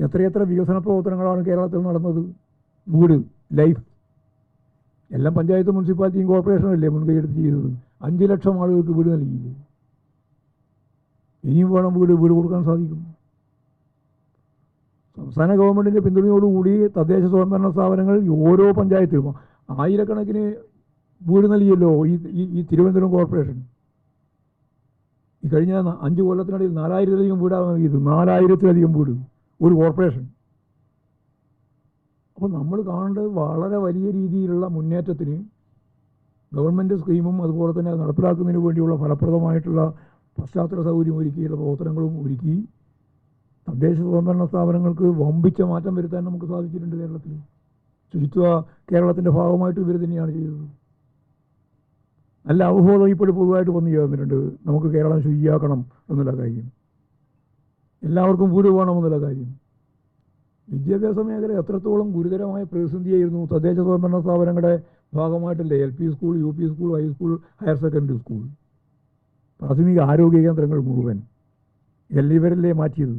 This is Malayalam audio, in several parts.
എത്രയെത്ര വികസന പ്രവർത്തനങ്ങളാണ് കേരളത്തിൽ നടന്നത്? വീട് ലൈഫ് എല്ലാം പഞ്ചായത്ത് മുനിസിപ്പാലിറ്റിയും കോർപ്പറേഷനും അല്ലേ മുൻകൈ എടുത്ത് ചെയ്തത്? അഞ്ച് ലക്ഷം ആളുകൾക്ക് വീട് നൽകിയില്ലേ? ഇനിയും വേണം വീട് വീട് കൊടുക്കാൻ സാധിക്കും. സംസ്ഥാന ഗവൺമെന്റിന്റെ പിന്തുണയോടുകൂടി തദ്ദേശ സ്വയംഭരണ സ്ഥാപനങ്ങൾ ഓരോ പഞ്ചായത്തിലും ആയിരക്കണക്കിന് വീട് നൽകിയല്ലോ ഈ ഈ- തിരുവനന്തപുരം കോർപ്പറേഷൻ ഈ കഴിഞ്ഞ അഞ്ച് കൊല്ലത്തിനിടയിൽ നാലായിരത്തിലധികം വീടാണ് നൽകിയത്. നാലായിരത്തിലധികം വീട്. ഒരു കോർപ്പറേഷൻ അപ്പോൾ നമ്മൾ കാണേണ്ടത് വളരെ വലിയ രീതിയിലുള്ള മുന്നേറ്റത്തിന് ഗവൺമെന്റ് സ്കീമും അതുപോലെ തന്നെ നടപ്പിലാക്കുന്നതിന് വേണ്ടിയുള്ള ഫലപ്രദമായിട്ടുള്ള പശ്ചാത്തല സൗകര്യം ഒരുക്കിയുള്ള പ്രവർത്തനങ്ങളും ഒരുക്കി തദ്ദേശ സ്വയംഭരണ സ്ഥാപനങ്ങൾക്ക് വമ്പിച്ച മാറ്റം വരുത്താൻ നമുക്ക് സാധിച്ചിട്ടുണ്ട് കേരളത്തിൽ. ശുചിത്വ കേരളത്തിന്റെ ഭാഗമായിട്ട് ഇവർ തന്നെയാണ് ചെയ്തത്. നല്ല അവബോധം ഇപ്പോഴും പൊതുവായിട്ട് വന്നു ചേർന്നിട്ടുണ്ട്. നമുക്ക് കേരളം ശുചിയാക്കണം എന്നുള്ള കാര്യം. എല്ലാവർക്കും വീട് വേണമെന്നുള്ള കാര്യം. വിദ്യാഭ്യാസ മേഖല എത്രത്തോളം ഗുരുതരമായ പ്രതിസന്ധിയായിരുന്നു തദ്ദേശ സ്വയംഭരണ സ്ഥാപനങ്ങളുടെ ഭാഗമായിട്ടല്ലേ? L P school U P school high school higher secondary school. പ്രാഥമിക ആരോഗ്യ കേന്ദ്രങ്ങൾ മുഴുവൻ എല്ലാവരല്ലേ മാറ്റിയത്?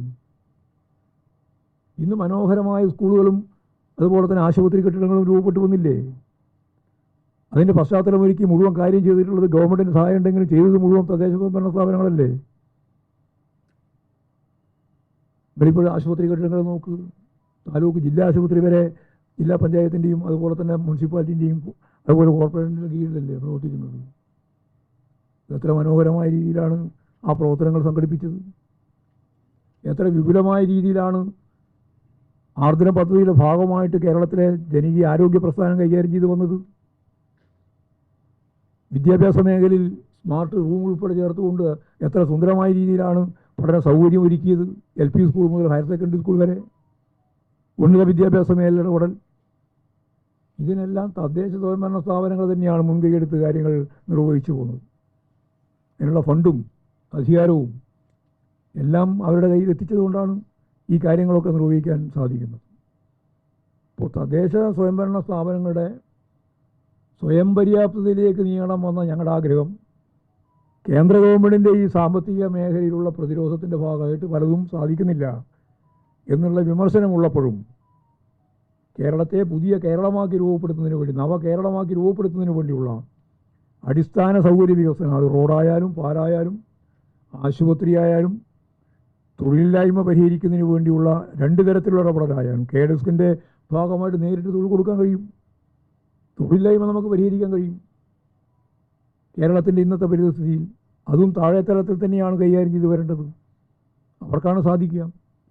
ഇന്ന് മനോഹരമായ സ്കൂളുകളും അതുപോലെ തന്നെ ആശുപത്രി കെട്ടിടങ്ങളും രൂപപ്പെട്ടു വന്നില്ലേ? അതിന്റെ പശ്ചാത്തലമൊരുക്കി മുഴുവൻ കാര്യം ചെയ്തിട്ടുള്ളത് ഗവൺമെന്റിന് സഹായം ഉണ്ടെങ്കിലും ചെയ്തത് മുഴുവൻ തദ്ദേശ സ്വയംഭരണ സ്ഥാപനങ്ങളല്ലേ? വെളിപ്പുഴ ആശുപത്രി കെട്ടിടങ്ങൾ നോക്ക്. താലൂക്ക് ജില്ലാ ആശുപത്രി വരെ ജില്ലാ പഞ്ചായത്തിന്റെയും അതുപോലെ തന്നെ മുനിസിപ്പാലിറ്റിന്റെയും അതുപോലെ കോർപ്പറേഷന്റെ കീഴിലല്ലേ പ്രവർത്തിക്കുന്നത്. എത്ര മനോഹരമായ രീതിയിലാണ് ആ പ്രവർത്തനങ്ങൾ സംഘടിപ്പിച്ചത്. എത്ര വിപുലമായ രീതിയിലാണ് ആർദ്ര പദ്ധതിയുടെ ഭാഗമായിട്ട് കേരളത്തിലെ ജനകീയ ആരോഗ്യ പ്രസ്ഥാനം കൈകാര്യം ചെയ്തു വന്നത്. വിദ്യാഭ്യാസ മേഖലയിൽ സ്മാർട്ട് റൂം ഉൾപ്പെടെ ചേർത്തുകൊണ്ട് എത്ര സുന്ദരമായ രീതിയിലാണ് പഠന സൗകര്യം ഒരുക്കിയത് എൽ പി സ്കൂൾ മുതൽ ഹയർ സെക്കൻഡറി സ്കൂൾ വരെ. ഉന്നത വിദ്യാഭ്യാസ മേഖലയുടെ ഉടൻ ഇതിനെല്ലാം തദ്ദേശ സ്വയംഭരണ സ്ഥാപനങ്ങൾ തന്നെയാണ് മുൻകൈയെടുത്ത് കാര്യങ്ങൾ നിർവഹിച്ചു പോകുന്നത്. അതിനുള്ള ഫണ്ടും അധികാരവും എല്ലാം അവരുടെ കയ്യിൽ എത്തിച്ചതുകൊണ്ടാണ് ഈ കാര്യങ്ങളൊക്കെ നിർവഹിക്കാൻ സാധിക്കുന്നത്. അപ്പോൾ തദ്ദേശ സ്വയംഭരണ സ്ഥാപനങ്ങളുടെ സ്വയം പര്യാപ്തതയിലേക്ക് നീങ്ങണം എന്ന ഞങ്ങളുടെ ആഗ്രഹം. കേന്ദ്ര ഗവൺമെന്റിന്റെ ഈ സാമ്പത്തിക മേഖലയിലുള്ള പ്രതിരോധത്തിന്റെ ഭാഗമായിട്ട് പലതും സാധിക്കുന്നില്ല എന്നുള്ള വിമർശനമുള്ളപ്പോഴും കേരളത്തെ പുതിയ കേരളമാക്കി രൂപപ്പെടുത്തുന്നതിന് വേണ്ടി നവ കേരളമാക്കി രൂപപ്പെടുത്തുന്നതിന് വേണ്ടിയുള്ള അടിസ്ഥാന സൗകര്യ വികസനം അത് റോഡായാലും പാലായാലും ആശുപത്രിയായാലും തൊഴിലില്ലായ്മ പരിഹരിക്കുന്നതിന് വേണ്ടിയുള്ള രണ്ട് തരത്തിലുള്ള ഇടപെടലായാലും കെ ഡെസ്കിന്റെ ഭാഗമായിട്ട് നേരിട്ട് തൊഴിൽ കൊടുക്കാൻ കഴിയും. തൊഴിലില്ലായ്മ നമുക്ക് പരിഹരിക്കാൻ കഴിയും. കേരളത്തിന്റെ ഇന്നത്തെ പരിതസ്ഥിതിയിൽ അതും താഴെത്തലത്തിൽ തന്നെയാണ് കൈകാര്യം ചെയ്ത് വരേണ്ടത്. അവർക്കാണ് സാധിക്കുക.